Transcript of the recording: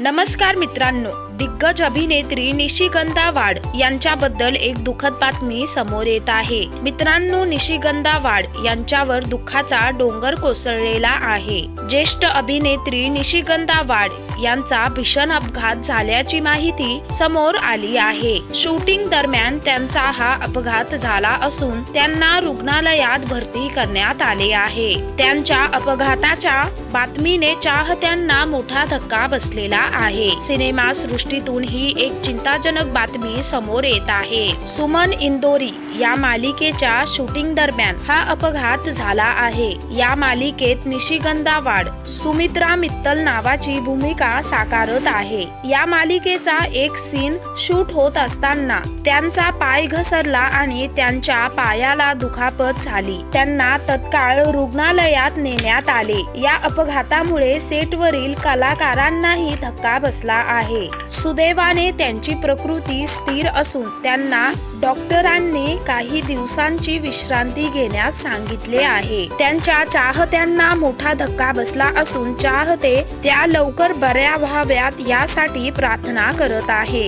नमस्कार मित्रांनो दिग्गज अभिनेत्री निशिगंधा वाड यांच्याबद्दल एक दुःखद बातमी समोर येत आहे. मित्रांनो निशिगंधा वाड यांच्यावर दुःखाचा डोंगर कोसळलेला आहे. ज्येष्ठ अभिनेत्री निशिगंधा वाड यांचा भीषण अपघात झाल्याची माहिती समोर आली आहे. शूटिंग दरम्यान त्यांचा हा अपघात झाला असून त्यांना रुग्णालयात भरती करण्यात आले आहे. त्यांच्या अपघाताच्या बातमीने चाहत्यांना मोठा धक्का बसलेला आहे. सिनेमा सृष्टीतून ही एक चिंताजनक बातमी समोर येत आहे. सुमन इंदोरी या मालिकेच्या शूटिंग दरम्यान हा अपघात झाला आहे. या मालिकेत निशिगंधा वाड सुमित्रा मित्तल नावाची भूमिका साकारत आहे. या मालिकेचा एक सीन शूट होत असताना त्यांचा पाय घसरला आणि त्यांच्या पायाला दुखापत झाली. त्यांना तत्काळ रुग्णालयात नेण्यात आले. या अपघातामुळे सेटवरील कलाकारांनाही धक्का धक्का बसला आहे. सुदैवाने त्यांची प्रकृती स्थिर असून त्यांना डॉक्टरांनी काही दिवसांची विश्रांती घेण्यास सांगितले आहे. त्यांच्या चाहत्यांना मोठा धक्का बसला असून चाहते त्या लवकर बऱ्या व्हाव्यात यासाठी प्रार्थना करत आहे.